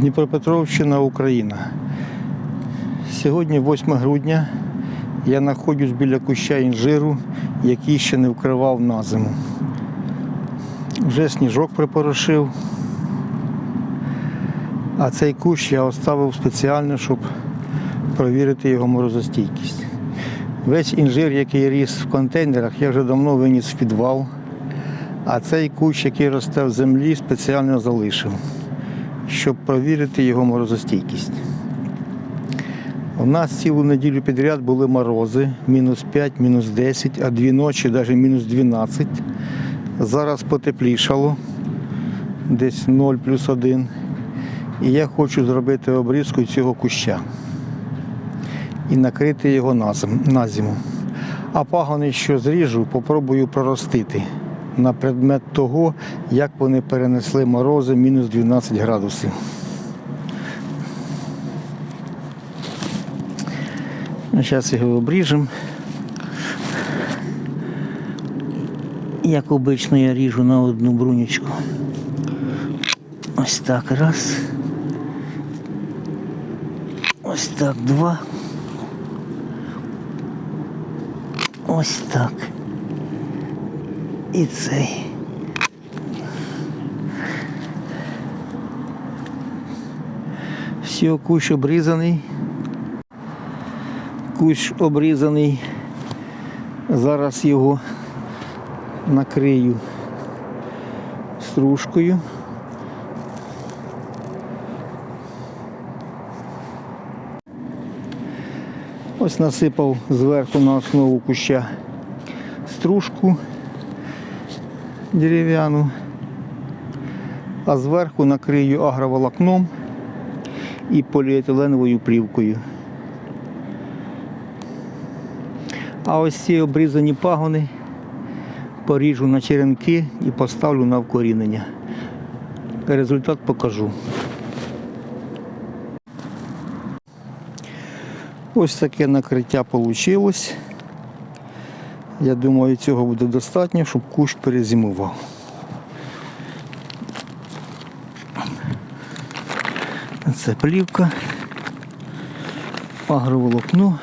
Дніпропетровщина, Україна. Сьогодні 8 грудня. Я знаходжусь біля куща інжиру, який ще не вкривав на зиму. Вже сніжок припорошив. А цей кущ я оставив спеціально, щоб провірити його морозостійкість. Весь інжир, який ріс в контейнерах, я вже давно виніс в підвал. А цей кущ, який росте в землі, спеціально залишив, щоб провірити його морозостійкість. У нас цілу неділю підряд були морози, мінус 5, мінус 10, а дві ночі навіть мінус 12. Зараз потеплішало, десь 0 плюс 1. І я хочу зробити обрізку цього куща і накрити його на зиму. А пагони, що зріжу, попробую проростити на предмет того, як вони перенесли морози мінус 12 градусів. Зараз його обріжемо. Як обично я ріжу на одну брунічку. Ось так раз. Ось так два. Ось так. І цей. Все, кущ обрізаний. Кущ обрізаний. Зараз його накрию стружкою. Ось насипав зверху на основу куща стружку дерев'яну, а зверху накрию агроволокном і поліетиленовою плівкою. А ось ці обрізані пагони поріжу на черенки і поставлю на вкорінення. Результат покажу. Ось таке накриття вийшло. Я думаю, цього буде достатньо, щоб кущ перезимував. Це плівка, агроволокно,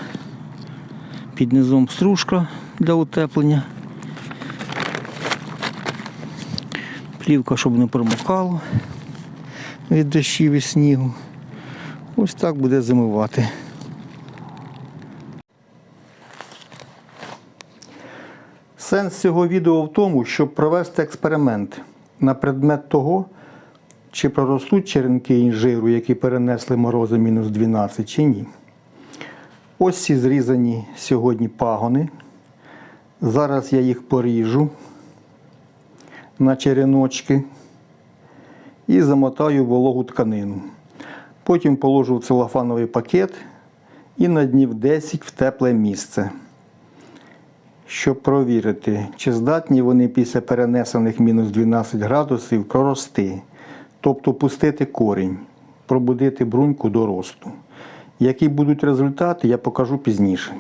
під низом стружка для утеплення. Плівка, щоб не промокало від дощів і снігу. Ось так буде зимувати. Сенс цього відео в тому, щоб провести експеримент на предмет того, чи проростуть черенки інжиру, які перенесли морози мінус 12, чи ні. Ось ці зрізані сьогодні пагони. Зараз я їх поріжу на череночки і замотаю вологу тканину. Потім положу в целофановий пакет і на днів 10 в тепле місце щоб провірити, чи здатні вони після перенесених мінус 12 градусів прорости, тобто пустити корінь, пробудити бруньку до росту. Які будуть результати, я покажу пізніше.